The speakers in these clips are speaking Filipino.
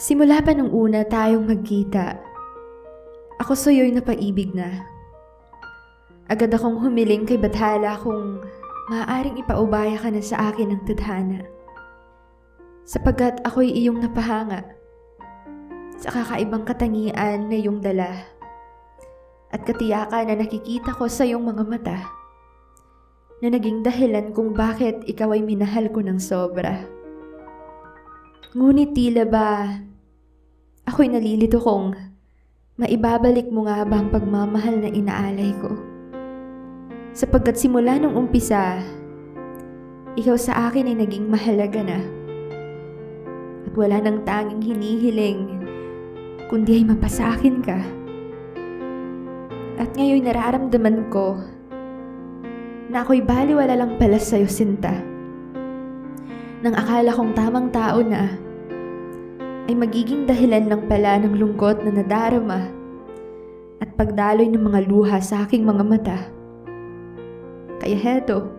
Simula pa nung una tayong magkita, ako sa'yo'y napaibig na. Agad akong humiling kay Bathala kung maaaring ipaubaya ka na sa akin ng tadhana. Sapagkat ako'y iyong napahanga sa kakaibang katangian na iyong dala at katiyakan na nakikita ko sa iyong mga mata na naging dahilan kung bakit ikaw ay minahal ko ng sobra. Ngunit tila ba ako'y nalilito kung maibabalik mo nga ba ang pagmamahal na inaalay ko? Sapagkat simula nung umpisa, ikaw sa akin ay naging mahalaga na. At wala nang tanging hinihiling, kundi ay mapasakin ka. At ngayon nararamdaman ko na ako'y baliwala lang pala sa'yo, Sinta. Nang akala kong tamang tao na, ay magiging dahilan lang pala ng lungkot na nadarama at pagdaloy ng mga luha sa aking mga mata. Kaya heto,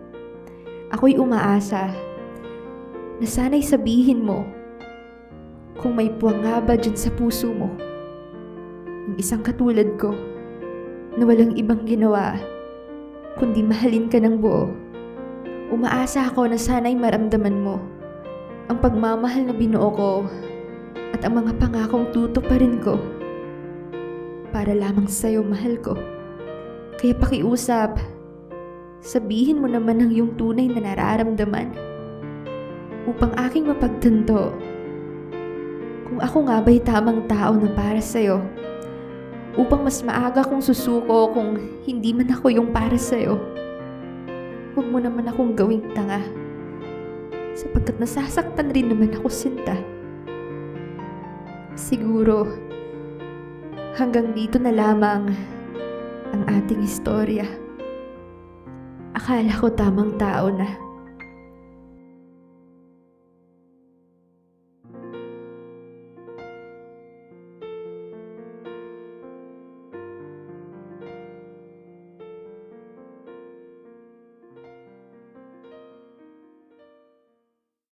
ako'y umaasa na sana'y sabihin mo kung may puwang nga ba dyan sa puso mo. Ng isang katulad ko na walang ibang ginawa kundi mahalin ka ng buo. Umaasa ako na sana'y maramdaman mo ang pagmamahal na binuo ko at ang mga pangakong tutuparin ko para lamang sa'yo mahal ko. Kaya pakiusap, sabihin mo naman ang iyong tunay na nararamdaman upang aking mapagtanto kung ako nga ba'y tamang tao na para sa'yo upang mas maaga kong susuko kung hindi man ako yung para sa'yo. Huwag mo naman akong gawing tanga sapagkat nasasaktan rin naman ako sinta. Siguro, hanggang dito na lamang ang ating istorya. Akala ko tamang tao na.